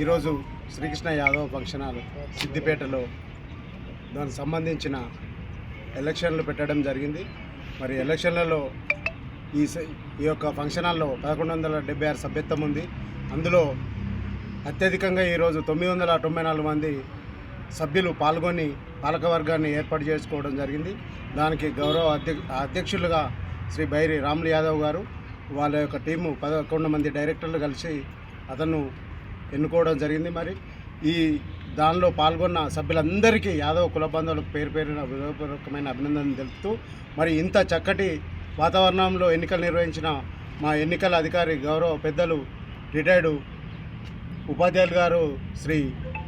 ఈరోజు Srikrishna Yadav function hall సిద్దిపేటలో దానికి సంబంధించిన ఎలక్షన్లు పెట్టడం జరిగింది. మరి ఎలక్షన్లలో ఈ స- ఈ యొక్క ఫంక్షన్ హాల్లో పదకొండు వందల డెబ్బై ఆరు సభ్యత్వం ఉంది. అందులో అత్యధికంగా ఈరోజు తొమ్మిది వందల తొంభై నాలుగు మంది సభ్యులు పాల్గొని పాలకవర్గాన్ని ఏర్పాటు చేసుకోవడం జరిగింది. దానికి గౌరవ అధ్య అధ్యక్షులుగా శ్రీ బైరి రాములు యాదవ్ గారు వాళ్ళ యొక్క టీము పదకొండు మంది డైరెక్టర్లు కలిసి అతను ఎన్నుకోవడం జరిగింది మరి. ఈ దానిలో పాల్గొన్న సభ్యులందరికీ యాదవ్ కుల బంధువులకు పేరు పేరున హృదయపూర్వకమైన అభినందనలు తెలుపుతూ మరి ఇంత చక్కటి వాతావరణంలో ఎన్నికలు నిర్వహించిన మా ఎన్నికల అధికారి గౌరవ పెద్దలు రిటైర్డు ఉపాధ్యాయులు గారు శ్రీ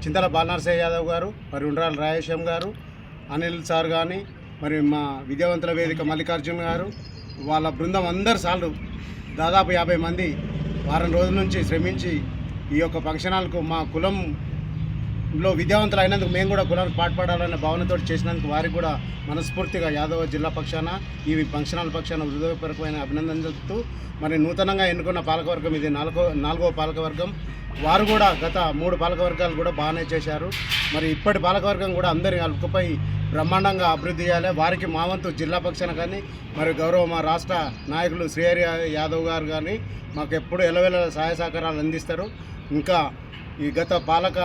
చింతల బాలనరసయ్య యాదవ్ గారు మరి ఉండ్రాల రాయేశం గారు అనిల్ సార్ కానీ మరి మా విద్యావంతుల వేదిక మల్లికార్జున గారు వాళ్ళ బృందం అందరు సార్లు దాదాపు యాభై మంది వారం రోజుల నుంచి శ్రమించి ఈ యొక్క ఫంక్షన్ హాల్కు మా కులం లో విద్యావంతులు అయినందుకు మేము కూడా కులానికి పాటుపడాలనే భావనతో చేసినందుకు వారికి కూడా మనస్ఫూర్తిగా యాదవ జిల్లా పక్షాన ఈ ఫంక్షనాల పక్షాన హృదయపూర్వకమైన అభినందన చెప్తూ మరి నూతనంగా ఎన్నుకున్న పాలకవర్గం ఇది నాలుగో నాలుగో పాలకవర్గం. వారు కూడా గత మూడు పాలకవర్గాలు కూడా బాగానే చేశారు. మరి ఇప్పటి పాలకవర్గం కూడా అందరి అల్పపై బ్రహ్మాండంగా అభివృద్ధి చేయాలి. వారికి మా వంతు జిల్లా పక్షాన కానీ మరి గౌరవ మా రాష్ట్ర నాయకులు శ్రీహరి యాదవ్ గారు కానీ మాకు ఎప్పుడు ఎలవెల సహాయ సహకారాలు అందిస్తారు. ఇంకా ఈ గత పాలక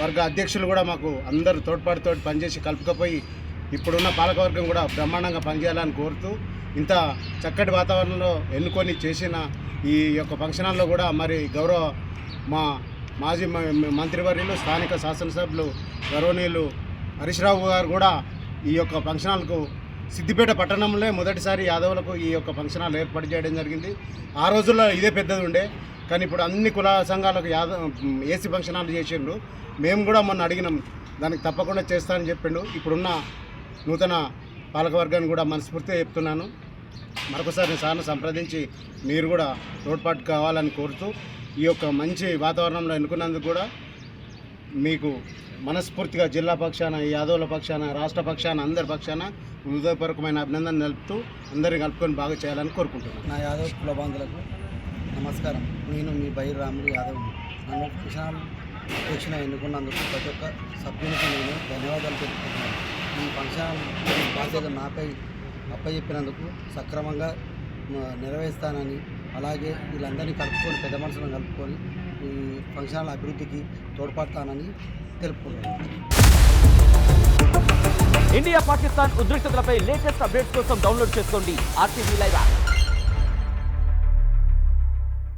వర్గ అధ్యక్షులు కూడా మాకు అందరూ తోడ్పాటుతో పనిచేసి కలుపుకపోయి ఇప్పుడున్న పాలకవర్గం కూడా బ్రహ్మాండంగా పనిచేయాలని కోరుతూ ఇంత చక్కటి వాతావరణంలో ఎన్నుకొని చేసిన ఈ యొక్క ఫంక్షన్ హాల్లో కూడా మరి గౌరవ మా మాజీ మంత్రివర్యులు స్థానిక శాసనసభ్యులు గౌరవనీయులు హరీష్ రావు గారు కూడా ఈ యొక్క ఫంక్షన్ హాల్కు సిద్దిపేట పట్టణంలో మొదటిసారి యాదవులకు ఈ యొక్క ఫంక్షన్ హాల్ ఏర్పాటు చేయడం జరిగింది. ఆ రోజుల్లో ఇదే పెద్దది ఉండే. కానీ ఇప్పుడు అన్ని కుల సంఘాలకు యాదవ్ ఏసీ ఫంక్షన్ హాల్ చేసిండ్రు. మేము కూడా మొన్న అడిగినాం దానికి తప్పకుండా చేస్తానని చెప్పిండు. ఇప్పుడున్న నూతన పాలకవర్గాన్ని కూడా మనస్ఫూర్తిగా చెప్తున్నాను. మరొకసారి సార్ను సంప్రదించి మీరు కూడా తోడ్పాటు కావాలని కోరుతూ ఈ యొక్క మంచి వాతావరణంలో ఎన్నుకున్నందుకు కూడా మీకు మనస్ఫూర్తిగా జిల్లా పక్షాన ఈ యాదవుల పక్షాన రాష్ట్ర పక్షాన అందరి పక్షాన హృదయపూర్వకమైన అభినందన తెలుపుతూ అందరిని కలుపుకొని బాగా చేయాలని కోరుకుంటున్నాను. నా యాదవ్ కుల బాంధులకు నమస్కారం. నేను మీ బైర్ రాములు యాదవ్. నన్ను ఫంక్షన్ అధ్యక్షున ఎన్నుకున్నందుకు ప్రతి ఒక్క సభ్యునికి నేను ధన్యవాదాలు తెలుపుతున్నాను. ఈ ఫంక్షన్ బాధ్యత నాపై అప్పచెప్పినందుకు సక్రమంగా నెరవేరుస్తానని అలాగే వీళ్ళందరినీ కలుపుకొని పెద్ద మనుషులను కలుపుకొని ఈ ఫంక్షన్ అభివృద్ధికి తోడ్పడతానని తెలుపుకున్నాను ఇండియా పాకిస్తాన్ ఉద్రిక్తతలపై లేటెస్ట్ అప్డేట్స్ కోసం డౌన్లోడ్ చేసుకోండి ఆర్టీవీ లైవ్ యాప్.